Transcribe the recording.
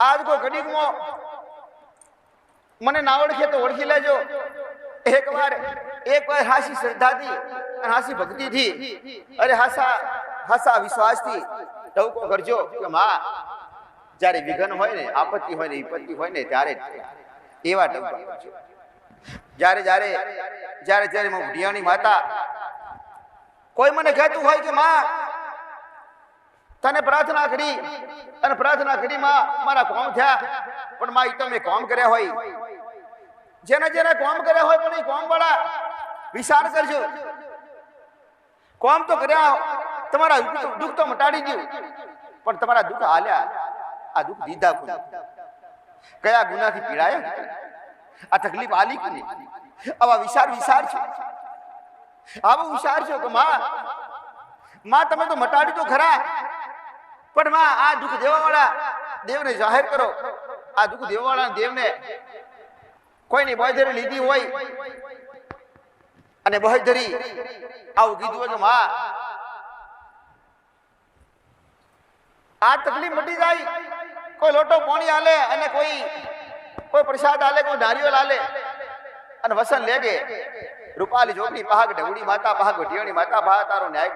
આજ કોઈ ઘડીકમાં મને ના ઓળખે તો ઓળખી લેજો. એક વાર એક વાર હાસી શ્રદ્ધાથી હાસી ભક્તિથી અરે હાસા હાસા વિશ્વાસથી ટવકો કરજો કે માં, જ્યારે વિઘન હોય ને, આપત્તિ હોય ને, વિપત્તિ હોય ને, ત્યારે એવા ટવકા કરજો. જ્યારે જ્યારે જ્યારે જ્યારે હું ભિયાણી માતા કોઈ મને કહેતું હોય કે માં તને પ્રાર્થના કરી. અને પ્રાર્થના કરી માં મારા કોમ થયા. પણ માં તમે કોમ કર્યા હોય. જેને જેને કોમ કર્યા હોય પણ એ કોમ વાળા વિચાર કરજો. કોમ તો કર્યા, તમારા દુઃખ- તો મટાડી દઉં પણ તમારા દુઃખ હાલ્યા. આ દુઃખ દીધા કોને? કયા ગુનાથી પીડાયા આ તકલીફ આલી કોને? આવા વિચાર વિચાર છે. આવો વિચાર છો કે, માં માં, તમે તો મટાડી તો ખરા. પણ માં આ દુઃખ દેવાવાળા દેવને જાહેર કરો. આ દુઃખ દેવાવાળા દેવને કોઈની બોયધરી લીધી હોય અને બોયધરી આવું કીધું હોયમાં, આ તકલીફ મટી જાય. કોઈ લોટો પાણી આલે અને કોઈ કોઈ પ્રસાદ આલે, કોઈ નારિયેળ આલે અને વસન લેગે. રૂપાલી જોગણી પહાગ ઢવડી માતા પહાગ વઢિયાણી માતા ભા તારો ન્યાય